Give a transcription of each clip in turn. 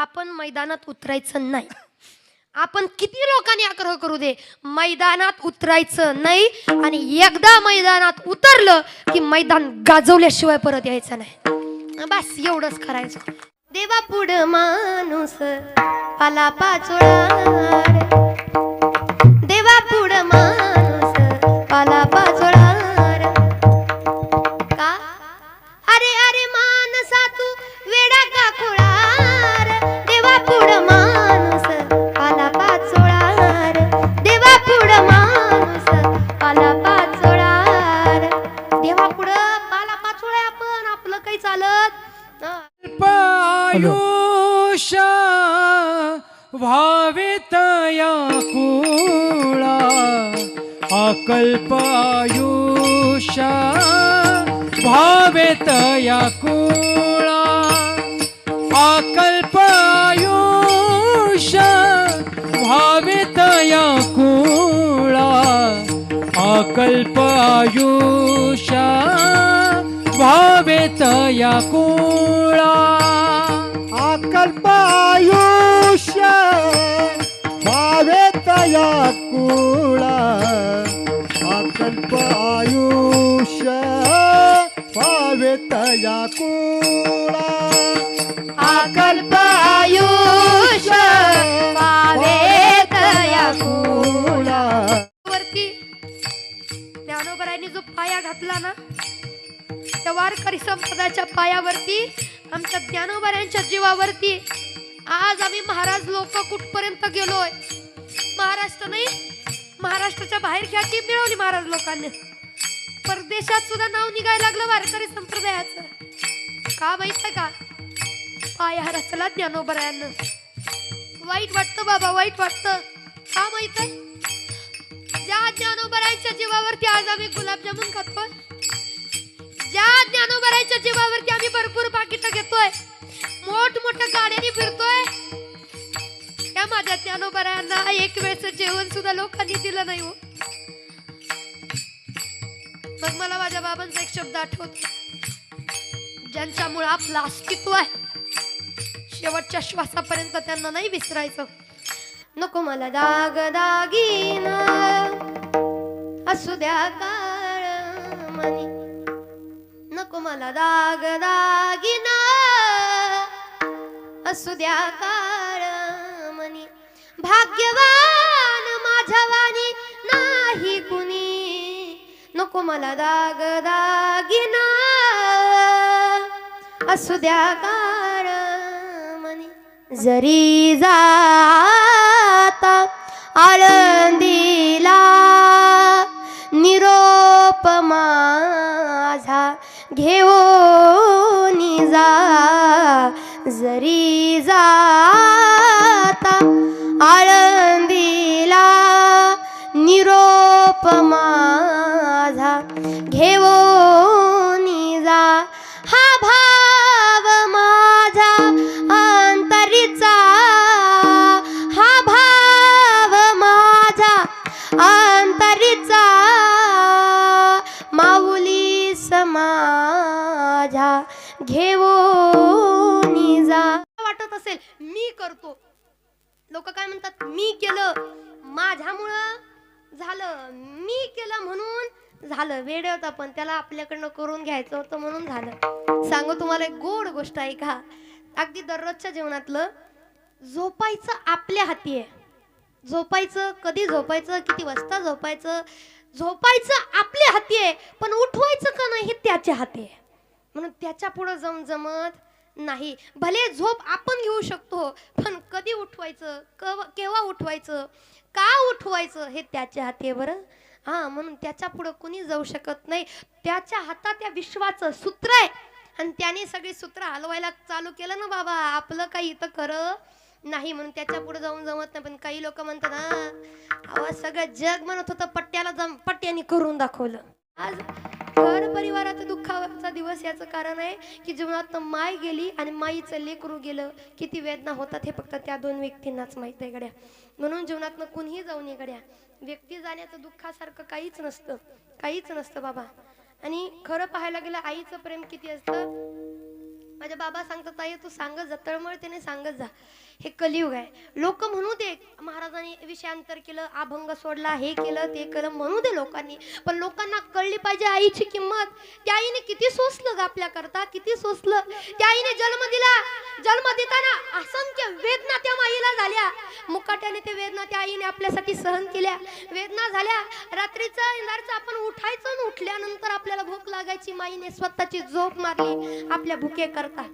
आपण मैदानात उतरायचं नाही. आपण किती लोकांनी आग्रह करू दे मैदानात उतरायचं नाही आणि एकदा मैदानात उतरलं की मैदान गाजवल्याशिवाय परत यायचं नाही. बस एवढंच करायचं. देवा पुढ माणूस आला पाचोळा अकल्पायुष भावेतया कुळा. अकल्पायुष भावेतया कुळा. अकल्पायुषा भावेत या कुळा. अकल्पायुष्य भावेतया कुळा. अकल्पायुष्य भावेतया कुळा. कुळा. वरती ज्ञानोबरायांनी जो पाया घातला ना त्या वारकरी संप्रदायाच्या पायावरती आमच्या ज्ञानोबरायांच्या जीवावरती आज आम्ही महाराज लोक कुठपर्यंत गेलोय? महाराष्ट्र नाही महाराष्ट्राच्या बाहेर ख्याती मिळवली महाराज लोकांनी. परदेशात सुद्धा नाव निघायला लागलं वारकरी संप्रदायाचं. का माहीत आहे का? पाया रचला ज्ञानोबरायांना वाईट वाटतं बाबा वाईट वाटतं. का माहीत आहे ज्या ज्ञानोबरायच्या जीवावरती आज आम्ही गुलाबजामुन खातोय ज्या ज्ञानोबरायच्या जीवावरती आम्ही भरपूर पाकिटं घेतोय मोठमोठ्या गाड्यांनी फिरतोय ना माझ्या ज्ञानोबऱ्यांना एक वेळचं जेवण सुद्धा लोकांनी दिलं नाही हो. मग मला माझ्या बाबांचा एक शब्द आठवतो. ज्यांच्यामुळे आपलं अस्तित्व आहे. शेवटच्या श्वासापर्यंत त्यांना नाही विसरायचं. नको मला दाग दागिन. असू द्या काळ मनी. नको मला दाग दागीन. असू द्या का भाग्यवान माझ्या वाणी नाही कुणी. नको मला दाग दागिना. असू द्या काळ मनी जरी जा काय म्हणतात मी केलं. माझ्यामुळं झालं. मी केलं म्हणून झालं. वेळ होता पण त्याला आपल्याकडनं करून घ्यायचं होतं म्हणून झालं. सांगू तुम्हाला एक गोड गोष्ट आहे का? अगदी दररोजच्या जीवनातलं झोपायचं आपल्या हाती आहे. झोपायचं कधी झोपायचं किती वाजता झोपायचं झोपायचं आपल्या हाती आहे पण उठवायचं का नाही हे त्याच्या हाती आहे. म्हणून त्याच्या पुढं जम जमत नाही. भले झोप आपण घेऊ शकतो पण कधी उठवायचं? कव केव्हा उठवायचं? का उठवायचं? हे त्याच्या हाती बरं. हा म्हणून त्याच्या पुढं कुणी जाऊ शकत नाही. त्याच्या हातात त्या विश्वाचं सूत्र आहे. आणि त्याने सगळी सूत्र हलवायला चालू केलं ना बाबा. आपलं काही इथं खरं नाही म्हणून त्याच्या पुढे जाऊन जमत नाही. पण काही लोक म्हणतात हा सगळं जग म्हणत होतं पट्ट्याला जम पट्ट्याने करून दाखवलं. आज घर परिवारात दुःखाचा दिवस याचं कारण आहे की जीवनात माय गेली आणि माईचं लेकरू गेलं. किती वेदना होतात हे फक्त त्या दोन व्यक्तींनाच माहीत आहे गड्या. म्हणून जीवनातनं कुणीही जाऊ नये गड्या. व्यक्ती जाण्याचं दुःखासारखं काहीच नसतं. काहीच नसतं बाबा. आणि खरं पाहायला गेलं आईचं प्रेम किती असतं? माझ्या बाबा सांगतात ताई तू सांगत जा तळमळ त्याने सांगत जा. हे कलियुग आहे. लोक म्हणू दे महाराजांनी विषयांतर केलं अभंग सोडला हे केलं ते केलं म्हणू दे लोकांनी. पण लोकांना कळली पाहिजे आईची किंमत. त्या आईने किती सोसलं ग आपल्या करता किती सोसलं. त्या आईने जन्म दिला. जन्म देताना असंख्य वेदना त्या माईला झाल्या. मुकाट्याने ते वेदना त्या आईने आपल्यासाठी सहन केल्या. वेदना झाल्या. रात्रीचं इंदारचं आपण उठायचं आणि उठल्यानंतर आपल्याला भूक लागायची. माईने स्वतःची झोप मारली. आपल्या भुके करता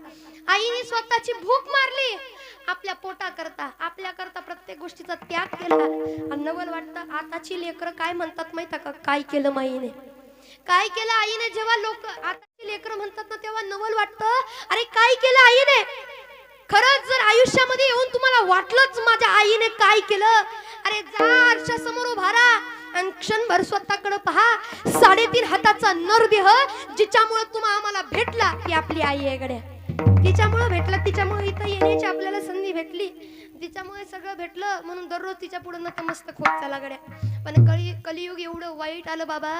आईने स्वतःची भूक मारली. आपल्या पोटा करता आपल्या करता प्रत्येक गोष्टीचा त्याग केला. आणि नवल वाटतं आताची लेकरं काय म्हणतात माहिती का? काय केलं माईने? काय केलं आईने? जेव्हा लोक आताची लेकरं म्हणतात ना तेव्हा नवल वाटतं अरे काय केलं आईने? खरंच जर आयुष्यामध्ये येऊन तुम्हाला वाटलंच माझ्या आईने काय केलं अरे जा समोर उभा आणि क्षणभर स्वतःकडे पहा. साडेतीन हाताचा नरदेह जिच्यामुळे तुम्हा आम्हाला भेटला ती आपली आई आहे गड्या. तिच्यामुळे भेटला तिच्यामुळे इथं येण्याची आपल्याला संधी भेटली. तिच्यामुळे सगळं भेटलं म्हणून दररोज तिच्या पुढे नतमस्तक होत चला गड्या पण कळी कलियुग एवढं वाईट आलं बाबा.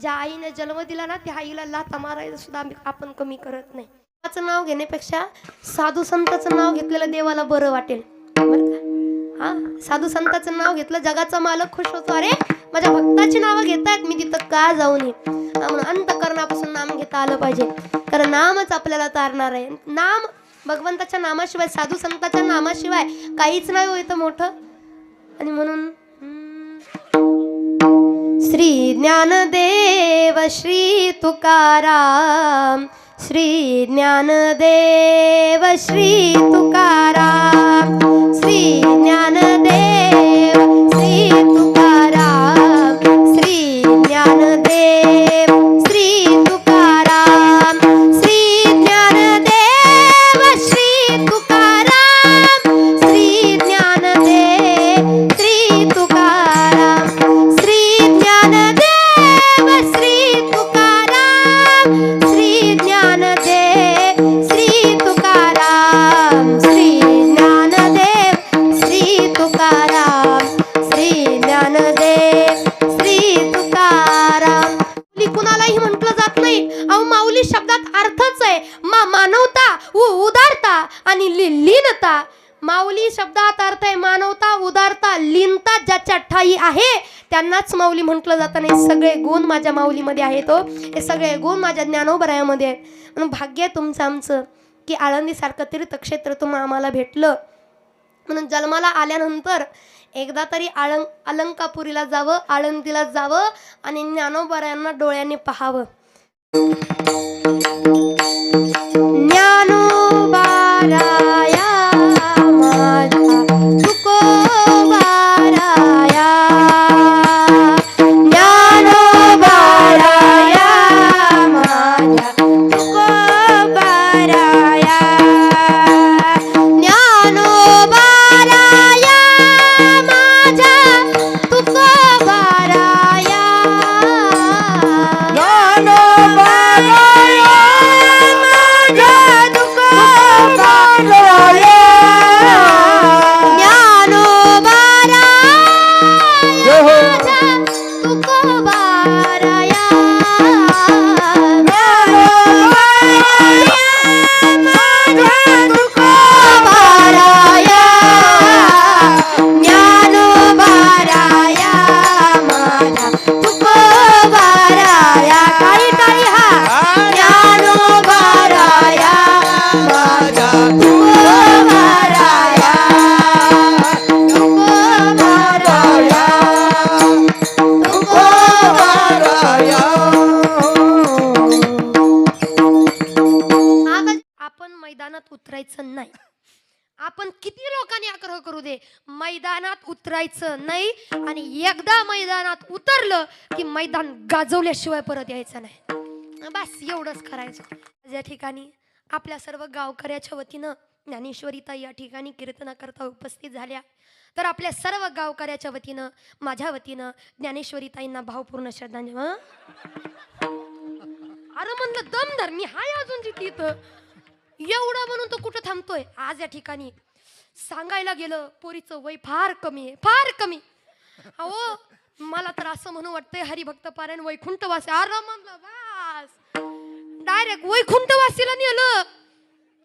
ज्या आईने जन्म दिला ना त्या आईला लाथा मारायचं सुद्धा आपण कमी करत नाही. देवाचं नाव घेण्यापेक्षा साधू संताचं नाव घेतलेलं देवाला बरं वाटेल. बरं का? हा? साधू संताचं नाव घेतलं जगाचा मालक खुश होतो. अरे माझ्या भक्ताची नावं घेतायत मी तिथं का जाऊ नये हा, म्हणून अंतकरणापासून नाम घेता आलं पाहिजे. तर नामच आपल्याला तारणार आहे. नाम भगवंताच्या नामाशिवाय साधू संताच्या नामाशिवाय काहीच नाही होतं मोठं. आणि म्हणून श्री ज्ञानदेव श्री तुकाराम. श्री ज्ञानदेव श्री तुकाराम. श्री ज्ञानदेव माऊली शब्दात अर्थ आहे मानवता उदारता लीनता ज्याच्या ठाई आहे त्यांनाच माऊली म्हटलं जातं. नाही सगळे गुण माझ्या माऊलीमध्ये आहेत हो. हे सगळे गुण माझ्या ज्ञानोबरायामध्ये आहेत. म्हणून भाग्य आहे तुमचं आमचं की आळंदीसारखं तीर्थक्षेत्र तुम्हाला आम्हाला भेटलं. म्हणून जन्माला आल्यानंतर एकदा तरी आळंग अलंकापुरीला जावं आळंदीला जावं आणि ज्ञानोबरायांना डोळ्यांनी पाहावं. आपण किती लोकांनी आग्रह करू दे? मैदानात उतरायचं नाही आणि एकदा मैदानात उतरलं की मैदान गाजवल्याशिवाय परत यायचं नाही. बस एवढंच करायचं. या ठिकाणी आपल्या सर्व गावकऱ्याच्या वतीनं ज्ञानेश्वरीता या ठिकाणी कीर्तनाकरता उपस्थित झाल्या. तर आपल्या सर्व गावकऱ्याच्या वतीनं माझ्या वतीनं ज्ञानेश्वरीताईंना भावपूर्ण श्रद्धांजली. अरे म्हणलं दम धर मी हाय अजून जिथे इथं. एवढं म्हणून तो कुठं थांबतोय? आज या ठिकाणी सांगायला गेलं पोरीचं वय फार कमी आहे फार कमी अहो मला तर असं म्हणू वाटतंय हरिभक्त पारायण वैकुंठवासी अरे म्हणलं बस. डायरेक्ट वैकुंठवासीला नेलं.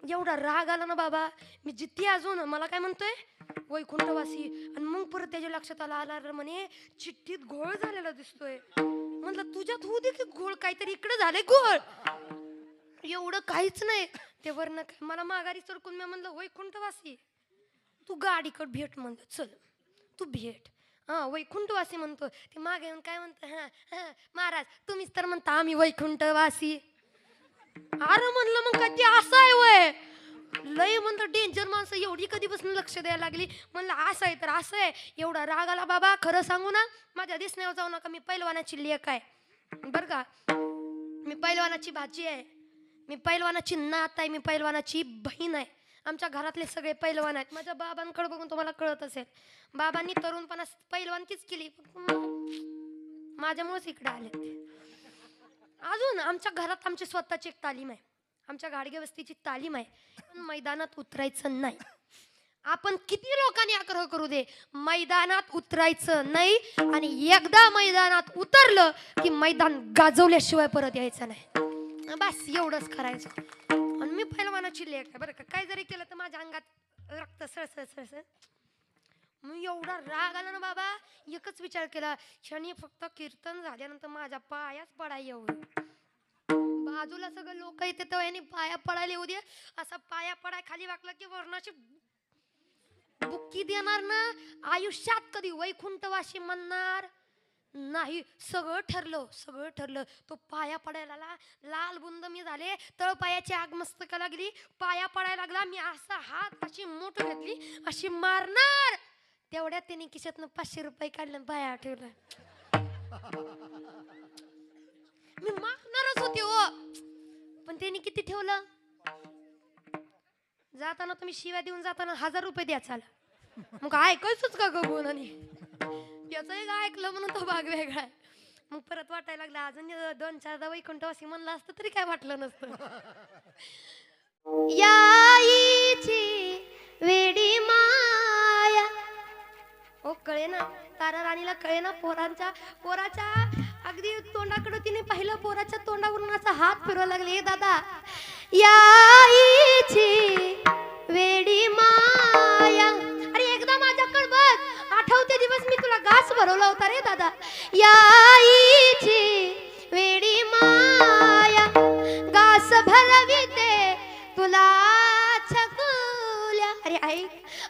एवढा राग आला ना बाबा. मी जिथे अजून. मला काय म्हणतोय? वैकुंठवासी. आणि मग परत त्याच्या लक्षात आला आला म्हणे चिठ्ठीत घोळ झालेला दिसतोय. म्हणलं तुझ्यात होऊ दे की घोळ? काहीतरी इकडे झाले घोळ. एवढं काहीच नाही. ते वरनं काय मला माघारी सरकून मी म्हणलं वैकुंठवासी तू गाडीकड भेट म्हणलं चल तू भेट. हां वैकुंठवासी म्हणतो. ते मागे येऊन काय म्हणतो हां हां महाराज तुम्हीच तर म्हणता आम्ही वैकुंठवासी. अरे म्हणलं मग काय ते असं आहे वय. लय म्हणलं डेंजर माणसं एवढी कधीपासून लक्ष द्यायला लागली? म्हणलं असं आहे तर असं आहे. एवढा राग आला बाबा खरं सांगू ना माझ्या दिसण्यावर जाऊ नका मी पैलवानाची लेख आहे. बरं का? मी पैलवानाची भाजी आहे. मी पैलवानाची नात आहे मी पैलवानाची बहीण आहे. आमच्या घरातले सगळे पैलवान आहेत. माझ्या बाबांकडे बघून तुम्हाला कळत असेल. बाबांनी तरुणपणा पैलवानकीच केली. माझ्यामुळेच इकडे आले अजून आमच्या घरात आमची स्वतःची एक तालीम आहे. आमच्या गाडगे वस्तीची तालीम आहे. पण मैदानात उतरायचं नाही. आपण किती लोकांनी आग्रह करू दे? मैदानात उतरायचं नाही आणि एकदा मैदानात उतरलं की मैदान गाजवल्याशिवाय परत यायचं नाही. बस एवढंच करायचं. आणि मी पहिलवानाची लेख आहे. बरं का काय जरी केलं तर माझ्या अंगात रक्त सळसळ सळसळ मग एवढा राग आला ना बाबा एकच विचार केला क्षणी फक्त कीर्तन झाल्यानंतर माझ्या पायाच पडाय एवढं बाजूला सगळं लोक येते तर यांनी पाया पडायला येऊ दे. असा पाया पडाय खाली वाकला की वर्णाची बुक्की देणार ना? आयुष्यात कधी वैकुंठवाशी म्हणणार? नाही सगळं ठरलं सगळं ठरलं. तो पाया पडायला लागला. लाल बुंद मी झाले तळ पायाची आग मस्तकाला लागली? पाया पडायला लागला. मी असा हात अशी मोठ घेतली अशी मारणार. तेवढ्यात त्यांनी खिशातनं पाचशे रुपये काढले पाया ठेवला मी मारणारच होते हो. पण त्यांनी किती ठेवलं? जाताना तुम्ही शिव्या देऊन जाताना हजार रुपये द्या चाल. मग ऐकायचंच का ग बोलाने? त्याचं एक ऐकलं म्हणून तो भाग वेगळा आहे? मग परत वाटायला लागला अजून दोन चारदा वैकुंठवासी म्हणलं असतं तरी काय वाटलं नसतं. याईची वेडी माया. ओ कळे ना तारा राणीला कळे ना पोरांच्या पोराच्या अगदी तोंडाकडे तिने पाहिलं पोराच्या तोंडावरून असा हात फिरवा लागले हे दादा याईची वेडी माया. बघ दिवस मी तुला घास भरवला होता रे दादा. याईची वेडी माया घास भरविते तुला छकुल्या. अरे आई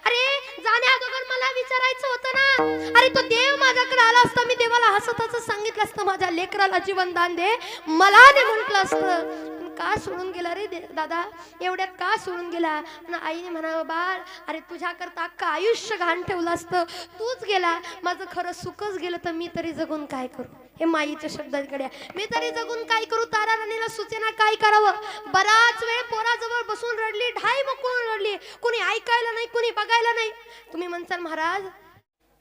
अरे जाण्या अगोदर मला विचारायचं होतं ना. अरे तो देव माझ्याकडे आला असता मी देवाला हसत हसत सांगितलं असतं माझ्या लेकराला जीवनदान दे. मला दे म्हटलं असतं. का सोडून गेला रे दे- दादा? एवढ्या का सोडून गेला? आईने म्हणावं बाळ अरे तुझ्याकरता अख्खं आयुष्य घाण ठेवलं असतं. तूच गेला. माझं खरं सुखच गेलं तर मी तरी जगून काय करू? हे माईच्या शब्दांकडे आहे. मी तरी जगून काय करू? तारा राणीला सुचेना काय करावं? बराच वेळ पोराजवळ बसून रडली ढाई मकून रडली. कुणी ऐकायला नाही कुणी बघायला नाही. तुम्ही म्हणसाल महाराज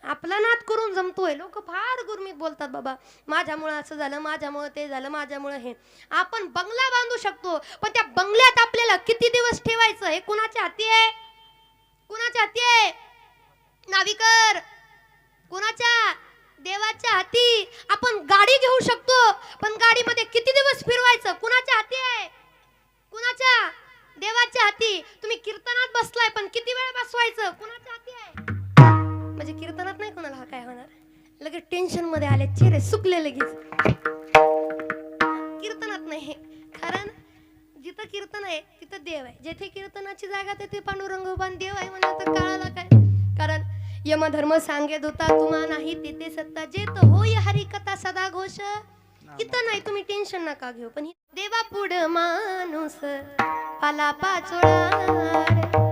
आपला नाद करून जमतोय. लोक फार गुरमीत बोलतात बाबा. माझ्यामुळं असं झालं माझ्यामुळं ते झालं माझ्यामुळं हे. आपण बंगला बांधू शकतो पण त्या बंगल्यात आपल्याला किती दिवस ठेवायचं हे कुणाच्या हाती आहे? कुणाच्या हाती आहे? नाविकर! कुणाच्या? देवाच्या हाती! आपण गाडी घेऊ शकतो पण सुकले लगेच. कीर्तनात नाही. कारण जिथं कीर्तन आहे तिथं देव आहे. जेथे कीर्तनाची जागा तिथे पांडुरंगोबान देव आहे म्हणजे तर काळाला काय? कारण यमधर्म सांगे होता तुम्हा नाही तिथे सत्ता जेत होय हरिकथा सदा घोष. इथं नाही तुम्ही टेन्शन नका घेऊ. पण देवा पुढ माणूस पाला पाचोळा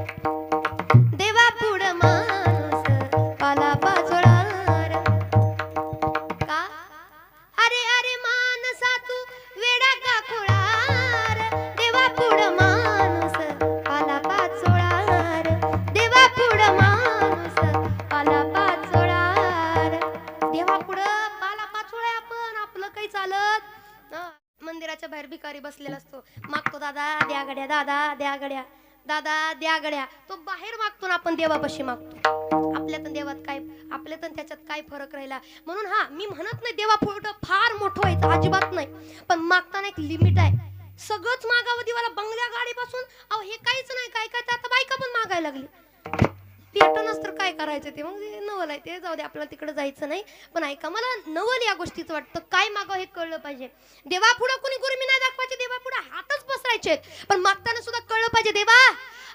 काही चालत. मंदिराच्या बाहेर भिकारी बसलेला असतो. मागतो दादा द्या गड्या दादा द्या गड्या. दादा द्या गड्या. तो बाहेर मागतो ना आपण देवापाशी मागतो. आपल्यात तर देवात काय आपल्यात तर त्याच्यात काय फरक राहिला? म्हणून हा मी म्हणत नाही देवा पुढं फार मोठं व्हायचं अजिबात नाही. पण मागताना एक लिमिट आहे. सगळंच मागावं देवाला बंगल्या गाडीपासून. अहो हे काहीच नाही काय काय तर आता बायका पण मागायला लागली. पेटनच तर काय करायचं ते? मग नवल आहे ते जाऊ दे आपल्याला तिकडे जायचं नाही. पण ऐका मला नवल या गोष्टीचं वाटतं. काय मागावं हे कळलं पाहिजे? देवा पुढं कोणी गुरुमी नाही दाखवायचे देवा पुढे हातच पसरायचे पण मागताना सुद्धा कळलं पाहिजे देवा!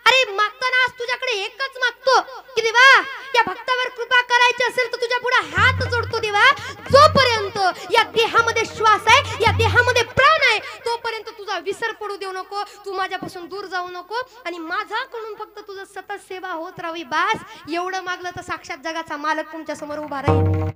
अरे मागताना आज तुझ्याकडे एकच मागतो की देवा या भक्तावर कृपा करायची असेल तर तुझ्या पुढे हात जोडतो देवा. जोपर्यंत या देहामध्ये श्वास आहे या देहामध्ये प्राण आहे तोपर्यंत तुझा विसर पडू देऊ नको तू माझ्यापासून दूर जाऊ नको आणि माझ्याकडून फक्त तुझं सतत सेवा होत राहावी बास. एवढं मागलं तर साक्षात जगाचा मालक तुमच्यासमोर उभा राहील.